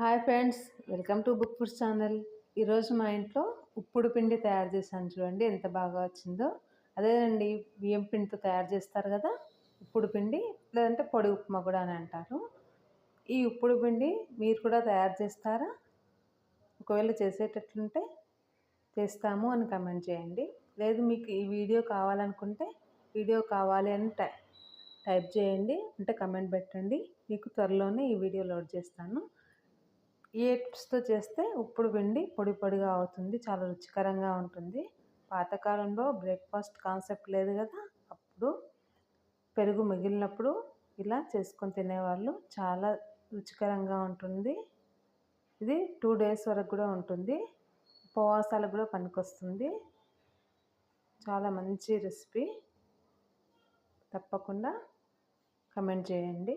Hi friends welcome to book foods channel. ఈరోజు మా ఇంట్లో ఉప్పుడు పిండి తయారు చేశాను చూడండి ఎంత బాగా వచ్చిందో. అదేనండి బియ్యం పిండితో తయారు చేస్తారు కదా ఉప్పుడు పిండి లేదంటే పొడి ఉప్మా కూడా అని అంటారు. ఈ ఉప్పుడు పిండి మీరు కూడా తయారు చేస్తారా? ఒకవేళ చేసేటట్లుంటే చేస్తాము అని కమెంట్ చేయండి. లేదు మీకు ఈ వీడియో కావాలనుకుంటే వీడియో కావాలి అని టై టైప్ చేయండి అంటే కమెంట్ పెట్టండి. మీకు త్వరలోనే ఈ వీడియో లోడ్ చేస్తాను. ఈ చేస్తే ఉప్పుడు పిండి పొడి పొడిగా అవుతుంది. చాలా రుచికరంగా ఉంటుంది. పాతకాలంలో బ్రేక్ఫాస్ట్ కాన్సెప్ట్ లేదు కదా! అప్పుడు పెరుగు మిగిలినప్పుడు ఇలా చేసుకొని తినేవాళ్ళు. చాలా రుచికరంగా ఉంటుంది. ఇది టూ డేస్ వరకు కూడా ఉంటుంది. ఉపవాసాలకు కూడా పనికొస్తుంది. చాలా మంచి రెసిపీ. తప్పకుండా కమెంట్ చేయండి.